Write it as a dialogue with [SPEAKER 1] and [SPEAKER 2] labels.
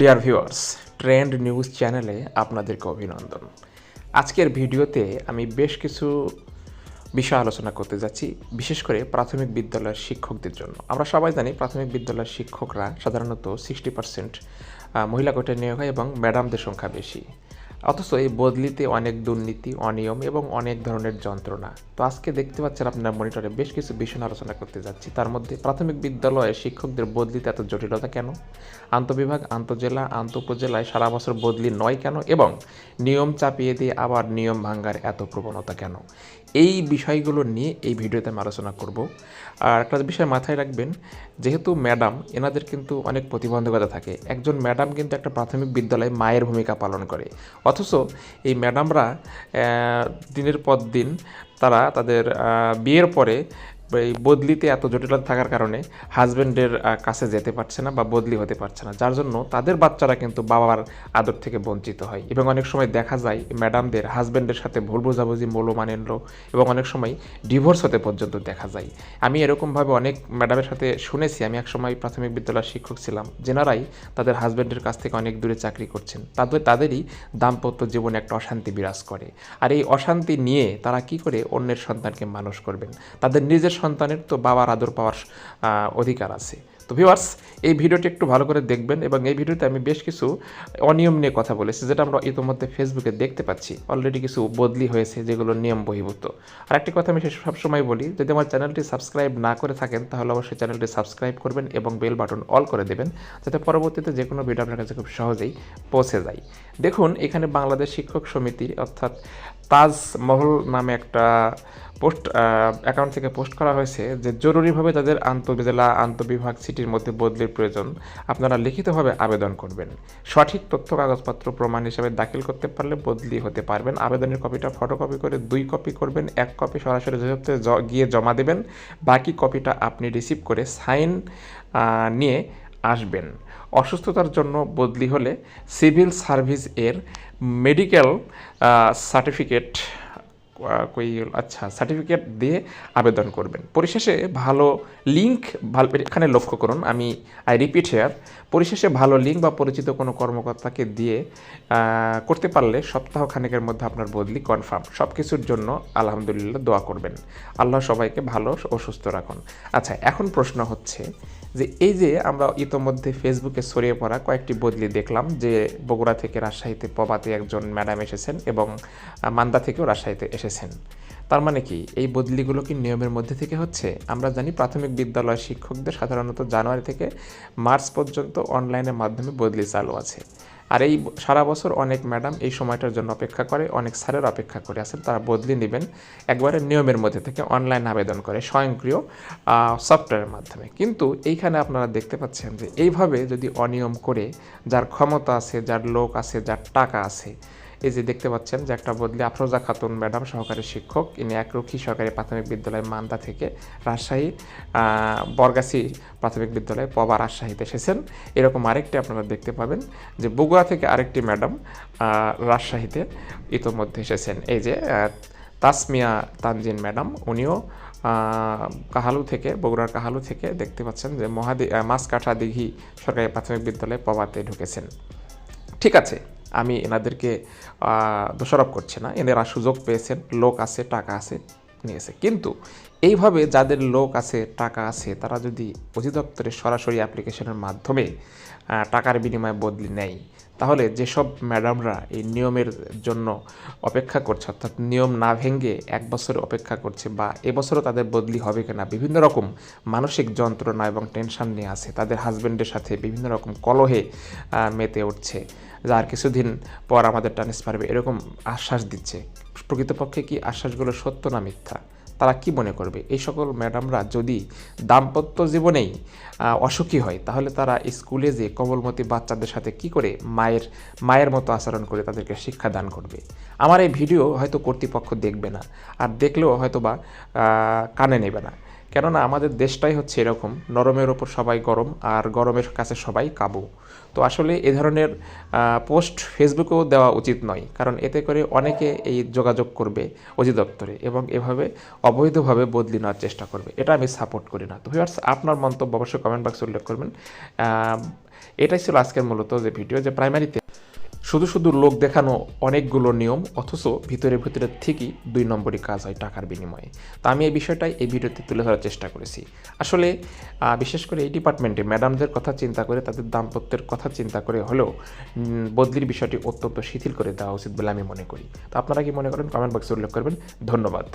[SPEAKER 1] Dear viewers trend news চ্যানেলে আপনাদেরকে অভিনন্দন। আজকের ভিডিওতে আমি বেশ কিছু বিষয় আলোচনা করতে যাচ্ছি, বিশেষ করে প্রাথমিক বিদ্যালয়ের শিক্ষকদের জন্য। আমরা সবাই জানি প্রাথমিক বিদ্যালয়ের শিক্ষকরা সাধারণত সিক্সটি পার্সেন্ট মহিলা কোটায় নিয়োগ হয় এবং ম্যাডামদের সংখ্যা বেশি। অথচ এই বদলিতে অনেক দুর্নীতি, অনিয়ম এবং অনেক ধরনের যন্ত্রণা। তো আজকে দেখতে পাচ্ছেন আপনার মনিটরে বেশ কিছু বিষয় আলোচনা করতে যাচ্ছি। তার মধ্যে প্রাথমিক বিদ্যালয়ে শিক্ষকদের বদলিতে এত জটিলতা কেন? আন্তবিভাগ, আন্তজেলা আন্ত উপজেলায় সারা বছর বদলি নয় কেন? এবং নিয়ম চাপিয়ে দিয়ে আবার নিয়ম ভাঙ্গার এত প্রবণতা কেন? এই বিষয়গুলো নিয়ে এই ভিডিওতে আমি আলোচনা করব। আর একটা বিষয় মাথায় রাখবেন, যেহেতু ম্যাডাম, এনাদের কিন্তু অনেক প্রতিবন্ধকতা থাকে। একজন ম্যাডাম কিন্তু একটা প্রাথমিক বিদ্যালয়ে মায়ের ভূমিকা পালন করে। অথচ এই ম্যাডামরা দিনের পর দিন তারা তাদের বিয়ের পরে এই বদলিতে এত জটিলতা থাকার কারণে হাজব্যান্ডের কাছে যেতে পারছে না বা বদলি হতে পারছে না। যার জন্য তাদের বাচ্চারা কিন্তু বাবার আদর থেকে বঞ্চিত হয়। এবং অনেক সময় দেখা যায় ম্যাডামদের হাজব্যান্ডের সাথে ভুল বোঝাবুঝি মৌলমানেন্দ্র এবং অনেক সময় ডিভোর্স হতে পর্যন্ত দেখা যায়। আমি এরকমভাবে অনেক ম্যাডামের সাথে শুনেছি। আমি একসময় প্রাথমিক বিদ্যালয়ের শিক্ষক ছিলাম। যেনারাই তাদের হাজব্যান্ডের কাছ থেকে অনেক দূরে চাকরি করছেন। তাদের, তাদেরই দাম্পত্য জীবনে একটা অশান্তি বিরাজ করে। আর এই অশান্তি নিয়ে তারা কি করে? অন্যের সন্তানকে মানুষ করবেন। তাদের নিজের সন্তানের তো বাবার আদর পাওয়ার অধিকার আছে। তো ভিউয়ার্স এই ভিডিওটি একটু ভালো করে দেখবেন এবং এই ভিডিওতে আমি বেশ কিছু অনিয়ম নিয়ে কথা বলেছি, যেটা আমরা ইতিমধ্যে ফেসবুকে দেখতে পাচ্ছি। অলরেডি কিছু বদলি হয়েছে যেগুলো নিয়ম বহির্ভূত। আর একটি কথা আমি সবসময় বলি, যদি আমার চ্যানেলটি সাবস্ক্রাইব না করে থাকেন, তাহলে অবশ্যই চ্যানেলটি সাবস্ক্রাইব করবেন এবং বেল বাটন অল করে দেবেন, যাতে পরবর্তীতে যে কোনো ভিডিও আপনার কাছে খুব সহজেই পৌঁছে যায়। দেখুন, এখানে বাংলাদেশ শিক্ষক সমিতি অর্থাৎ তাজমহল নামে একটা পোস্ট অ্যাকাউন্ট থেকে পোস্ট করা হয়েছে যে, জরুরিভাবে তাদের আন্তঃজেলা আন্তঃবিভাগ সিটির মধ্যে বদলির প্রয়োজন। আপনারা লিখিতভাবে আবেদন করবেন। সঠিক তথ্য কাগজপত্র প্রমাণ হিসেবে দাখিল করতে পারলে বদলি হতে পারবেন। আবেদনের কপিটা ফটোকপি করে দুই কপি করবেন, এক কপি সরাসরি অধিদপ্তরে গিয়ে জমা দেবেন। বাকি কপিটা আপনি রিসিভ করে সাইন নিয়ে আসবেন। অসুস্থতার জন্য বদলি হলে সিভিল সার্ভিস এর মেডিকেল সার্টিফিকেট আচ্ছা সার্টিফিকেট দিয়ে আবেদন করবেন। পরিশেষে ভালো লিঙ্ক ভালো, এখানে লক্ষ্য করুন, আমি আই রিপিট হেয়ার পরিশেষে ভালো লিঙ্ক বা পরিচিত কোনো কর্মকর্তাকে দিয়ে করতে পারলে সপ্তাহ খানেকের মধ্যে আপনার বদলি কনফার্ম সব কিছুর জন্য আলহামদুলিল্লাহ দোয়া করবেন। আল্লাহ সবাইকে ভালো ও সুস্থ রাখুন। আচ্ছা এখন প্রশ্ন হচ্ছে যে, এই যে আমরা ইতোমধ্যে ফেসবুকে ছড়িয়ে পড়া কয়েকটি বদলি দেখলাম, যে বগুড়া থেকে রাজশাহীতে পবাতে একজন ম্যাডাম এসেছেন এবং মান্দা থেকেও রাজশাহীতে এসেছেন। তার মানে কি, এই বদলিগুলো কি নিয়মের মধ্যে থেকে হচ্ছে? আমরা জানি প্রাথমিক বিদ্যালয়ের শিক্ষকদের সাধারণত জানুয়ারি থেকে মার্চ পর্যন্ত অনলাইনের মাধ্যমে বদলি চালু আছে। আর এই সারা বছর অনেক ম্যাডাম এই সময়টার জন্য অপেক্ষা করে, অনেক স্যারের অপেক্ষা করে আছেন। তারা বদলি নেবেন, একবারে নিয়মের মধ্যে থেকে অনলাইন আবেদন করে, স্বয়ংক্রিয় সফটওয়্যারের মাধ্যমে। কিন্তু এইখানে আপনারা দেখতে পাচ্ছেন যে এইভাবে যদি অনিয়ম করে, যার ক্ষমতা আছে, যার লোক আছে, যার টাকা আছে এই যে দেখতে পাচ্ছেন যে একটা বদলি আফরোজা খাতুন ম্যাডাম, সহকারী শিক্ষক। ইনি একরক্ষী সরকারি প্রাথমিক বিদ্যালয় মান্দা থেকে রাজশাহী বরগাছি প্রাথমিক বিদ্যালয়ে পবা রাজশাহীতে এসেছেন। এরকম আরেকটি আপনারা দেখতে পাবেন যে বগুড়া থেকে আরেকটি ম্যাডাম রাজশাহীতে ইতোমধ্যে এসেছেন। এই যে তাসমিয়া তানজিন ম্যাডাম, উনিও কাহালু থেকে, বগুড়ার কাহালু থেকে দেখতে পাচ্ছেন যে মহাদি মাছকাঠা দিঘি সরকারি প্রাথমিক বিদ্যালয়ে পবাতে ঢুকেছেন। ঠিক আছে আমি এনাদেরকে দোষারোপ করছি না। এনারা সুযোগ পেয়েছেন, লোক আছে, টাকা আছে, নিয়েছে। কিন্তু এইভাবে যাদের লোক আছে, টাকা আছে, তারা যদি অধিদপ্তরে সরাসরি অ্যাপ্লিকেশনের মাধ্যমে টাকার বিনিময়ে বদলি নেয় তাহলে যেসব ম্যাডামরা এই নিয়মের জন্য অপেক্ষা করছে, অর্থাৎ নিয়ম না ভেঙে এক বছর অপেক্ষা করছে বা এবছরও তাদের বদলি হবে কিনা, বিভিন্ন রকম মানসিক যন্ত্রণা এবং টেনশন নিয়ে আছে, তাদের হাজব্যান্ডের সাথে বিভিন্ন রকম কলহে মেতে উঠছে, যার কিছুদিন পর আমাদের ট্রান্সফার হবে এরকম আশ্বাস দিচ্ছে। প্রকৃতপক্ষে কি আশ্বাসগুলো সত্য না মিথ্যা? তারা কি মনে করবে? এই সকল ম্যাডামরা যদি দাম্পত্য জীবনেই অসুখী হয়, তাহলে তারা স্কুলে যে কবলমতি বাচ্চাদের সাথে কি করে মায়ের মায়ের মতো আচরণ করে তাদেরকে শিক্ষা দান করবে? আমার এই ভিডিও হয়তো কর্তৃপক্ষ দেখবে না, আর দেখলেও হয়তো বা কানে নেবে না। কেননা আমাদের দেশটাই হচ্ছে এরকম, নরমের ওপর সবাই গরম আর গরমের কাছে সবাই কাবু। তো আসলে এ ধরনের পোস্ট ফেসবুকেও দেওয়া উচিত নয়, কারণ এতে করে অনেকে এই যোগাযোগ করবে অধিদপ্তরে এবং এভাবে অবৈধভাবে বদলি নেওয়ার চেষ্টা করবে। এটা আমি সাপোর্ট করি না। তো ভিউয়ার্স আপনার মন্তব্য অবশ্যই কমেন্ট বক্সে উল্লেখ করবেন। এটাই ছিল আজকের মূলত যে ভিডিও যে প্রাইমারিতে শুধু শুধু লোক দেখানো অনেকগুলো নিয়ম, অথচ ভিতরে ভিতরে থেকেই দুই নম্বরই কাজ হয় টাকার বিনিময়ে। তো আমি এই বিষয়টাই এই ভিডিওতে তুলে ধরার চেষ্টা করেছি। আসলে বিশেষ করে এই ডিপার্টমেন্টে ম্যাডামদের কথা চিন্তা করে, তাদের দাম্পত্যের কথা চিন্তা করে হলেও বদলির বিষয়টি অত্যন্ত শিথিল করে দেওয়া উচিত বলে আমি মনে করি। তো আপনারা কি মনে করেন? কমেন্ট বক্সে উল্লেখ করবেন। ধন্যবাদ।